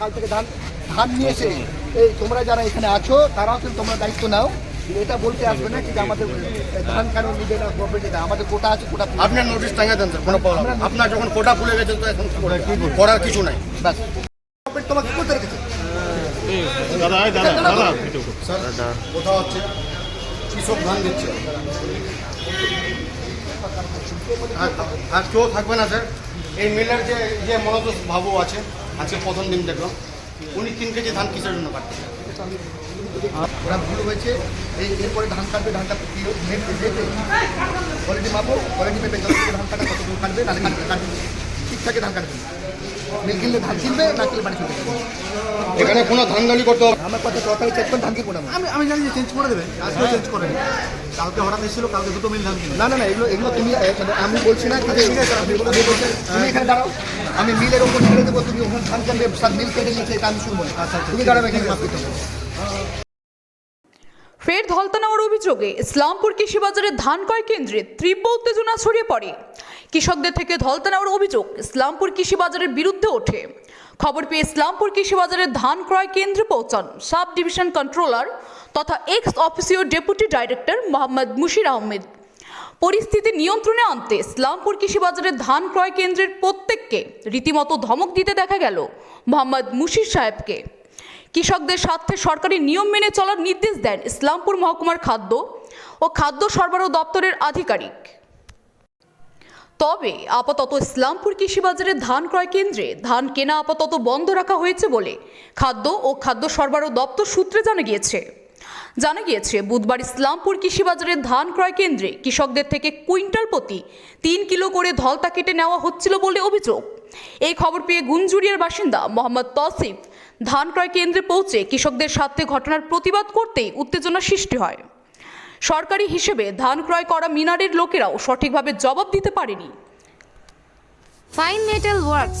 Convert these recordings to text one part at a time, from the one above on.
কাল থেকে ধান ধান নিয়ে এসে এই তোমরা যারা এখানে আছো তারাও কিন্তু তোমরা দায়িত্ব নাও। এটা বলতে আসবে না কি যে আমাদের ধান কেন নিবে না গভর্নমেন্ট আমাদের কোটা আছে কোটা আপনার নোটিশ টাঙা দেন কোনো প্রবলেম আপনার যখন কোটা খুলে গেছে তো এখন করার? কিছু নাই। ব্যাস। গভর্নমেন্ট তোমাকে করতে রেখেছে? স্যার কোথা হচ্ছে কৃষক ধান দিচ্ছে। আর আর কেউ থাকবে না স্যার এই মিলের যে যে মনোজ বাবু আছে আজকে প্রথম দিন দেখলাম উনি তিন কেজি ধান কিসের জন্য কাটছে ওরা ভুল হয়েছে। এই এরপরে ধান কাটবে ধানটা কোয়ালিটি মাপো কোয়ালিটি মেপে যত ধান কাটা কত কাটবে নাহলে কাটবে কাটবে। ঠিকঠাকই ধান কাটবে। মিল কিনলে ধান কিনবে না কিনলে বাড়ি এখানে কোনো করতে হবে। আমার কথা করে ধান কিনবো না। আমি আমি জানি যে চেঞ্জ করে দেবে। আজকে চেঞ্জ করে কালকে হঠাৎ এসেছিল কালকে দুটো মিল ধান কিনে না না না এগুলো এগুলো তুমি আমি বলছি না কি যে আমি বলছি, তুমি এখানে দাঁড়াও। আমি মিলের ওপর ছেড়ে দেবো তুমি ওখানে ধান সব মিল কেটে নিয়েছে এটা আমি শুনব। তুমি দাঁড়াবে এখানে দিতে হবে। ফের ধলতা নেওয়ার অভিযোগে ইসলামপুর কৃষি বাজারের ধান ক্রয় কেন্দ্রে তীব্র উত্তেজনা ছড়িয়ে পড়ে। কৃষকদের থেকে ধলতা নেওয়ার অভিযোগ ইসলামপুর কৃষি বাজারের বিরুদ্ধে ওঠে। খবর পেয়ে ইসলামপুর কৃষি বাজারের ধান ক্রয় কেন্দ্রে পৌঁছান সাব ডিভিশন কন্ট্রোলার তথা ex officio deputy director Mohammad Mushir Ahmed. পরিস্থিতি নিয়ন্ত্রণে আনতে ইসলামপুর কৃষি বাজারের ধান ক্রয় কেন্দ্রের প্রত্যেককে রীতিমতো ধমক দিতে দেখা গেল মোহাম্মদ মুশির সাহেবকে। কৃষকদের স্বার্থে সরকারি নিয়ম মেনে চলার নির্দেশ দেন ইসলামপুর মহকুমার খাদ্য ও খাদ্য সরবরাহ দপ্তরের আধিকারিক। তবে আপাতত ইসলামপুর কৃষি বাজারের ধান ক্রয় কেন্দ্রে ধান কেনা আপাতত বন্ধ রাখা হয়েছে বলে খাদ্য ও খাদ্য সরবরাহ দপ্তর সূত্রে জানা গিয়েছে। জানা গিয়েছে, বুধবার ইসলামপুর কৃষি বাজারের ধান ক্রয় কেন্দ্রে কৃষকদের থেকে কুইন্টাল প্রতি তিন কিলো করে ধলতা কেটে নেওয়া হচ্ছিল বলে অভিযোগ। এই খবর পেয়ে গুঞ্জুরিয়ার বাসিন্দা মোহাম্মদ তসিফ ধান ক্রয় কেন্দ্রে পৌঁছে কৃষকদের সাথে ঘটনার প্রতিবাদ করতেই উত্তেজনা সৃষ্টি হয়। সরকারি হিসেবে ধান ক্রয় করা মিনারের লোকেরাও সঠিকভাবে জবাব দিতে পারেনি। ফাইন মেটাল ওয়ার্কস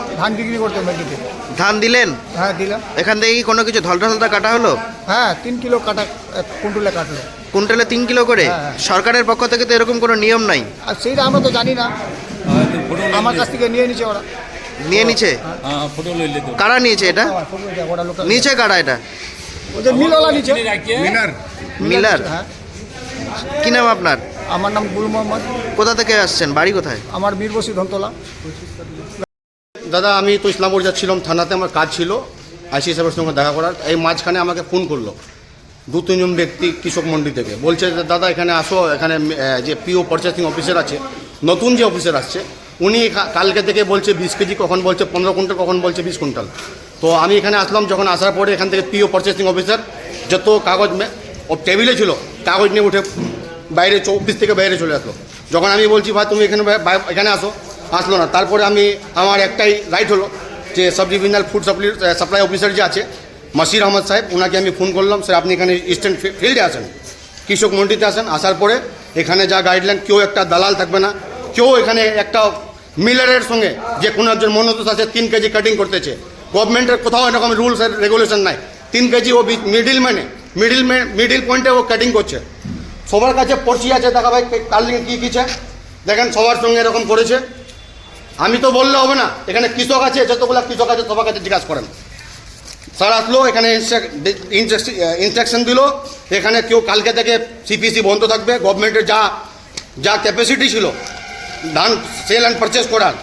ধান বিক্রি করতাম মেটিতে। ধান দিলেন? হ্যাঁ দিলাম। এখান থেকে কি কোনো কিছু ধলটা ধলটা কাটা হলো? হ্যাঁ তিন কিলো কাটা কুইন্টলে কাটলো। কুইন্টালে তিন কিলো করে? হ্যাঁ, হ্যাঁ। সরকারের পক্ষ থেকে তো এরকম কোনো নিয়ম নাই? আর সেইটা আমরা তো জানি না। আমার কাছ থেকে নিয়ে নিচ্ছে ওরা। নিয়ে নিচ্ছে কারা নিয়েছে এটা? নিচে কারা এটা? ওদের মিলওয়ালা নিচে মিলার? মিলার হ্যাঁ। কি নাম আপনার? আমার নাম গুল মোহাম্মদ। কোথা থেকে আসছেন? বাড়ি কোথায়? আমার বীরবসী ধনতলা দাদা, আমি তো ইসলামপুর যাচ্ছিলাম, থানাতে আমার কাজ ছিল আইসি সাহেবের সঙ্গে দেখা করার। এই মাঝখানে আমাকে ফোন করল, দু তিনজন ব্যক্তি কৃষক মন্ডি থেকে। বলছে যে দাদা, এখানে আসো, এখানে যে পিও পারচেসিং অফিসার আছে, নতুন যে অফিসার আসছে, উনি কালকে থেকে বলছে বিশ কেজি, কখন বলছে পনেরো কুইন্টাল, কখন বলছে বিশ কুইন্টাল। তো আমি এখানে আসলাম, যখন আসার পরে এখান থেকে পিও পারচেসিং অফিসার যত কাগজ ও টেবিলে ছিল, কাগজ নিয়ে উঠে বাইরে অফিস থেকে বাইরে চলে আসলো। যখন আমি বলছি, ভাই, তুমি এখানে এখানে আসো। আসলো না। তারপরে আমি, আমার একটাই রাইট হলো যে sub divisional food supply supply officer যে আছে, মাসির আহমদ সাহেব ওনাকে আমি ফোন করলাম, স্যার, আপনি এখানে ইস্টার্ন ফিল্ডে আসেন কৃষক মন্ডিতে আসেন আসার পরে, এখানে যা গাইডলাইন কেউ একটা দালাল থাকবে না। কেউ এখানে একটা মিলারের সঙ্গে যে কোনো একজন মনোদোষ আছে, তিন কেজি কাটিং করতেছে। গভর্নমেন্টের কোথাও এরকম রুলস এর রেগুলেশন নাই। তিন কেজি ও মিডিল ম্যানে মিডিল মিডিল পয়েন্টে ও কাটিং করছে। সবার কাছে পড়ছি আছে, দেখা ভাই কালিং কী কী চায় দেখেন, সবার সঙ্গে এরকম করেছে। আমি তো বললে হবে না। এখানে কৃষক আছে, যতগুলো কৃষক আছে, সবার কাছে জিজ্ঞাসা করেন। স্যার আসলো, এখানে ইনস্ট্রাকশন দিল। এখানে কেউ কালকে থেকে সিপিসি বন্ধ থাকবে গভর্নমেন্টের যা যা ক্যাপাসিটি ছিল, ধান সেল অ্যান্ড পারচেস করার,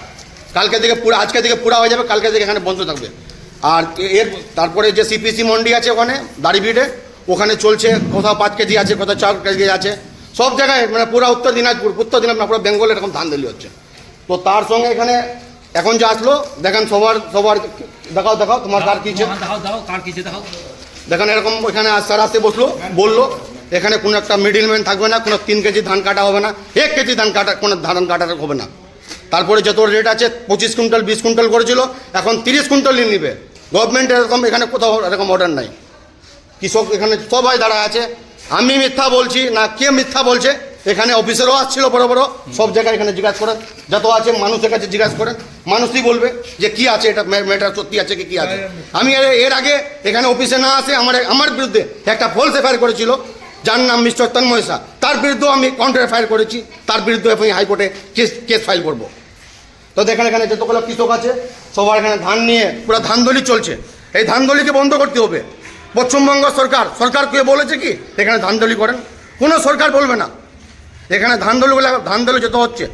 কালকে থেকে পুরো আজকে থেকে পুরা হয়ে যাবে, কালকে থেকে এখানে বন্ধ থাকবে। আর এর তারপরে যে সিপিসি মন্ডি আছে ওখানে দাড়িভিড়ে ওখানে চলছে, কোথাও পাঁচ কেজি আছে, কোথাও চার কেজি আছে। সব জায়গায় মানে পুরো উত্তর দিনাজপুর উত্তর দিনাজপুর, পুরো বেঙ্গলে এরকম ধান দিলি হচ্ছে। তো তার সঙ্গে এখানে এখন যে আসলো দেখেন সবার সবার দেখাও দেখাও তোমার কার কিছু দেখেন এরকম এখানে স্যার আসতে বসল বলল এখানে কোনো একটা মিডিলম্যান থাকবে না কোনো তিন কেজি ধান কাটা হবে না এক কেজি ধান কাটা কোনো ধান কাটা হবে না। তারপরে যত রেট আছে পঁচিশ কুইন্টাল বিশ কুইন্টাল করেছিল এখন তিরিশ কুইন্টাল নিয়ে নেবে। গভর্নমেন্ট এরকম এখানে কোথাও এরকম অর্ডার নাই। কৃষক এখানে সবাই দাঁড়া আছে। আমি মিথ্যা বলছি না কে মিথ্যা বলছে? এখানে অফিসারও আসছিল বড় বড়, সব জায়গায় এখানে জিজ্ঞাসা করেন। যত আছে মানুষের কাছে জিজ্ঞাসা করেন। মানুষই বলবে যে কি আছে, এটা মেয়েটা সত্যি আছে কি কি আছে। আমি এর- এর আগে এখানে অফিসে না আসে, আমার আমার বিরুদ্ধে একটা ফলস এফআইআর করেছিল, যার নাম মিস্টার তন্ময় শাহ। তার বিরুদ্ধেও আমি কাউন্টার এফআইআর করেছি, তার বিরুদ্ধে আমি হাইকোর্টে কেস কেস ফাইল করব। তো দেখেন এখানে যতগুলো কৃষক আছে, সবার এখানে ধান নিয়ে পুরো ধানদলি চলছে। এই ধানদলিকে বন্ধ করতে হবে। পশ্চিমবঙ্গ সরকার সরকার কে বলেছে কি, এখানে ধানদলি করেন। কোনো সরকার বলবে না। এখানে ধান দলগুলো ধান ধানদলি যত হচ্ছে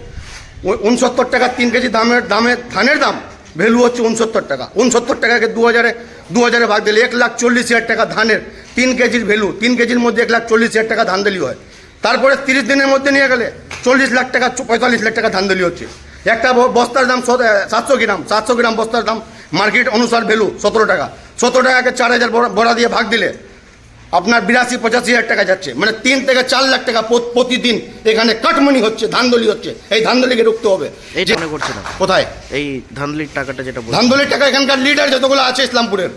উনসত্তর টাকা তিন কেজি দামের দামে ধানের দাম ভ্যালু হচ্ছে উনসত্তর টাকা। উনসত্তর টাকাকে দু হাজারে দু হাজারে ভাগ দিলে এক লাখ চল্লিশ হাজার টাকা ধানের, তিন কেজির ভ্যালু তিন কেজির মধ্যে এক লাখ চল্লিশ হাজার টাকা ধানদলি হয়। তারপরে তিরিশ দিনের মধ্যে নিয়ে গেলে চল্লিশ লাখ টাকা, পঁয়তাল্লিশ লাখ টাকা ধানদলি হচ্ছে। একটা বস্তার দাম সাতশো গ্রাম সাতশো গ্রাম বস্তার দাম মার্কেট অনুসার ভ্যালু সতেরো টাকা। সতেরো টাকাকে চার হাজার বড়া দিয়ে ভাগ দিলে আপনার বিরাশি পঁচাশি হাজার টাকা যাচ্ছে। মানে তিন থেকে চার লাখ টাকা প্রতিদিন এখানে কাটমনি হচ্ছে ধানদলি হচ্ছে। এই ধানদলিকে রুখতে হবে। এই করছে না কোথায়? এই ধানদলির টাকাটা যেটা ধান্দলির ধানদলির টাকা এখানকার লিডার যতগুলো আছে ইসলামপুরের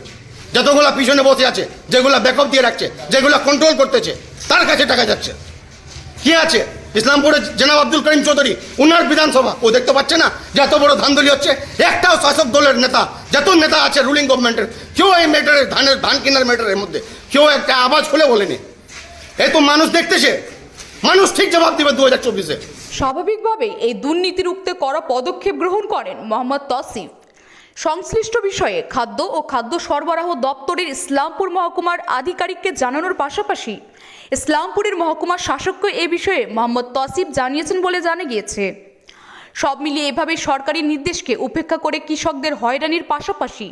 যতগুলো পিছনে বসে আছে যেগুলো ব্যাকআপ দিয়ে রাখছে যেগুলো কন্ট্রোল করতেছে তার কাছে টাকা যাচ্ছে। কি আছে? ইসলামপুরের জেনাব আব্দুল করিম চৌধুরী, উনার বিধানসভা। ও দেখতে পাচ্ছে না যে এত বড় ধানদলি হচ্ছে, একটাও শাসক দলের নেতা, যত নেতা আছে রুলিং গভর্নমেন্টের কেউ এই ম্যাটারে ধানের, ধান কেনার ম্যাটারের মধ্যে, কেউ একটা আওয়াজ খুলে বলেনি। এই তো মানুষ দেখতেছে। মানুষ ঠিক জবাব দিবে দু হাজার চব্বিশে। স্বাভাবিকভাবেই এই দুর্নীতি রুখতে করা পদক্ষেপ গ্রহণ করেন মোহাম্মদ তসিফ। সংশ্লিষ্ট বিষয়ে খাদ্য ও খাদ্য সরবরাহ দপ্তরের ইসলামপুর মহকুমার আধিকারিককে জানানোর পাশাপাশি ইসলামপুরের মহকুমা শাসককে এ বিষয়ে মোহাম্মদ তসিফ জানিয়েছেন বলে জানা গিয়েছে। সব মিলিয়ে এভাবে সরকারি নির্দেশকে উপেক্ষা করে কৃষকদের হয়রানির পাশাপাশি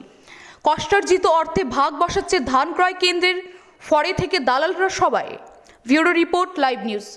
কষ্টার্জিত অর্থে ভাগ বসাচ্ছে ধান ক্রয় কেন্দ্রের ফরে থেকে দালালরা সবাই। Bureau report, live news.